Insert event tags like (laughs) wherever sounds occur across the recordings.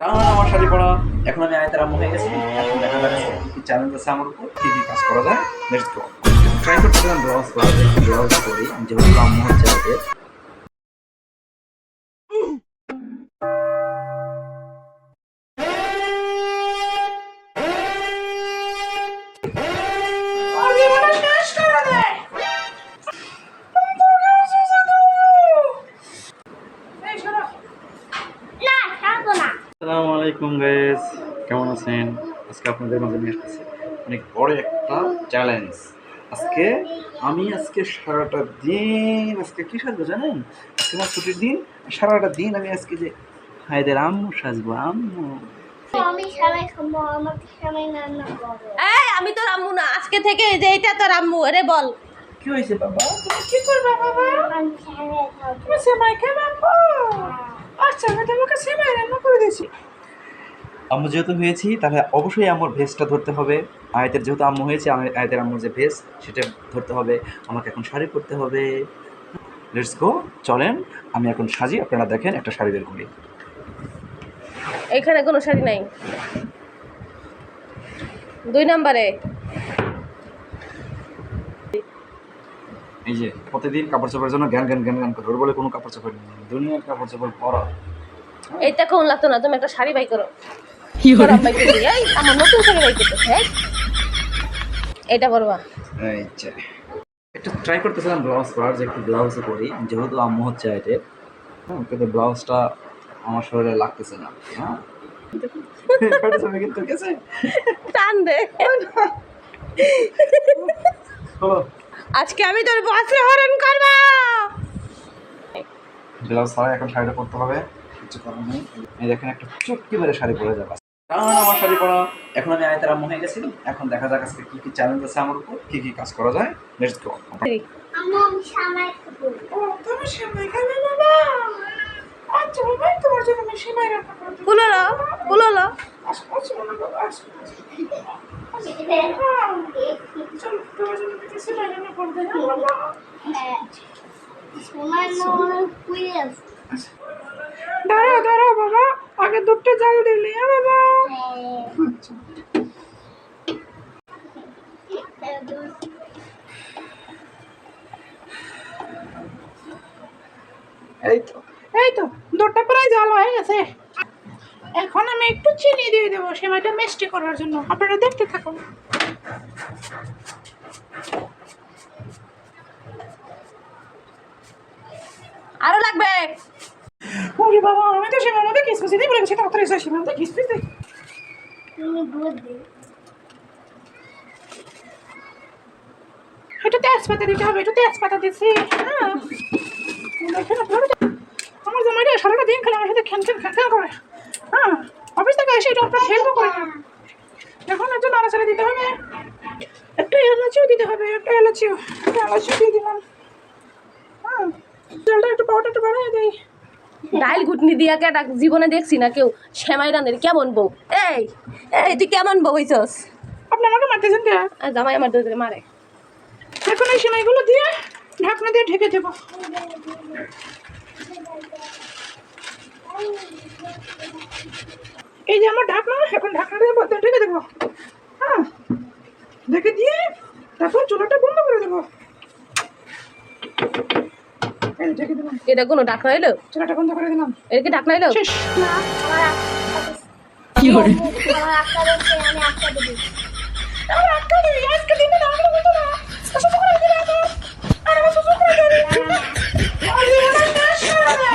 আমার শাড়ি পরা এখন আমি আয়তার আম্মু হয়ে গেছি। এখন দেখা যাচ্ছে কি আছে আমার উপর। কাজ করা যায়। ট্রাই করি যেহেতু আম্মু হচ্ছে আসসালামু আলাইকুম গাইস কেমন আছেন? আজকে আপনাদের মাঝে নিয়ে আসতেছি অনেক বড় একটা চ্যালেঞ্জ আজকে আমি আজকে সারাটা দিন আজকে কী সাজবো জানেন? আজকে আমার ছুটির দিন। সারাটা দিন আমি আজকে যে হায়দের আম্মু সাজবো আম্মু। আমি তোর আম্মু না। আজকে থেকে যে এটা তোর আম্মু আরে বল। কি হয়েছে বাবা? তুমি কি করবে বাবা? তুমি সেমাই খাবে আম্মু আচ্ছা আমি তোমাকে সেমাই রান্না করে দিয়েছি। আম্মু যেহেতু হয়েছি তাহলে অবশ্যই আম্মুর ভেজটা ধরতে হবে। আয়তের যেহেতু আম্মু হয়েছে আমি আয়তের আম্মুর যে ভেজ সেটা ধরতে হবে। আমাকে এখন শাড়ি পরতে হবে। লেটস গো চলেন আমি এখন সাজি আপনারা দেখেন একটা শাড়ি বের করি। এখানে কোনো শাড়ি নাই। দুই নম্বরে। এই যে প্রতিদিন কাপড় চোপড়ের জন্য জ্ঞান জ্ঞান জ্ঞান জ্ঞান করে। ওর বলে কোনো কাপড় চোপড় নেই। দুনিয়ার কাপড় চোপড় পরা। এইটা কোন লাগতো না? তুমি একটা শাড়ি বাই করো। আমার নতুন হ্যাঁ? এটা পরবা এই একটু ট্রাই করতেছিলাম ব্লাউজ যে একটু ব্লাউজও করি যেহেতু আম্মু হচ্ছে আইটের হ্যাঁ কিন্তু ব্লাউজটা আমার শরীরে লাগতেছে না হ্যাঁ? (laughs) কিন্তু গেছে। টান দে। আজকে আমি তোর বসে হরণ করব। ব্লাউজ ছাড়া এখন শাড়িটা পরতে হবে কিছু করার নেই। এই দেখেন একটা চুটকি মেরে শাড়ি পরে যাবে। কারণ আমার শাড়ি পরা এখন আমি আয়তার আম্মু হয়ে গেছি এখন দেখা যাক আজকে কি কি চ্যালেঞ্জ আছে আমার উপর কি কি কাজ করা যায় লেটস গো আমি আমি সবাই খাব তুমি সেমাই খাবে বাবা। এই তো এই তো প্রায় জাল হয়ে গেছে। এখন আমি একটু চিনি দিয়ে দেবো মিষ্টি করার জন্য। আপনারা দেখতে থাকুন। আরও লাগবে? ওরে বাবা, আমি তো সেমার মধ্যে কিসমিস দিয়ে বলে তাড়াতাড়ি এসে সেমার মধ্যে কিসমিস একটু তেজপাতা দিতে হবে, একটু তেজপাতা দিছি। হ্যাঁ। দিন খেলে আমার সাথে খ্যান খ্যান খ্যান খ্যান করে হ্যাঁ অফিস থেকে এসে এটা আপনার হেল্প করে এখন একটু নাড়াচাড়া দিতে হবে। একটু এলাচিও দিতে হবে একটু এলাচিও একটু এলাচিও দিয়ে দিলাম। হ্যাঁ জলটা একটু পাউডার একটু বাড়িয়ে দেয় ডাইল ঘুটনি দিয়া কেটা জীবনে দেখছি না কেউ? শ্যামাই রান্ধের কেমন বউ? এই এই তুই কেমন বউ হইছস? আপনি আমাকে মারতেছেন কে? জামাই আমার দুধ মারে। এখন এই সেমাইগুলো দিয়ে ঢাকনা দিয়ে ঢেকে দেবো। এই যে আমার ঢাকনা এখন ঢাকনা দিয়ে বলতে ঢেকে দেবো। হ্যাঁ ঢেকে দিয়ে তারপর চুলাটা বন্ধ করে দেবো। এটা কোনো ডাকনা এলো? চুলাটা বন্ধ করে দিলাম। এটা কি ডাকনা এলো? শেষ। না আমার কি করে? আমার আটটা দিচ্ছে আমি আটটা দেবো আমার আটকা দিবি আজকে দিনে না আমরা বলতো না সুযোগ করে দিলে তো আর আমার সুযোগ করে দিবি আর জীবনে শেষ করে দে।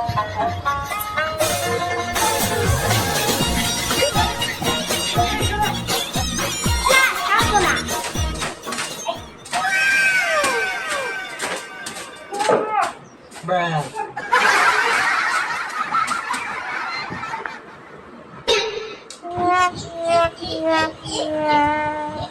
yeah, yeah, yeah.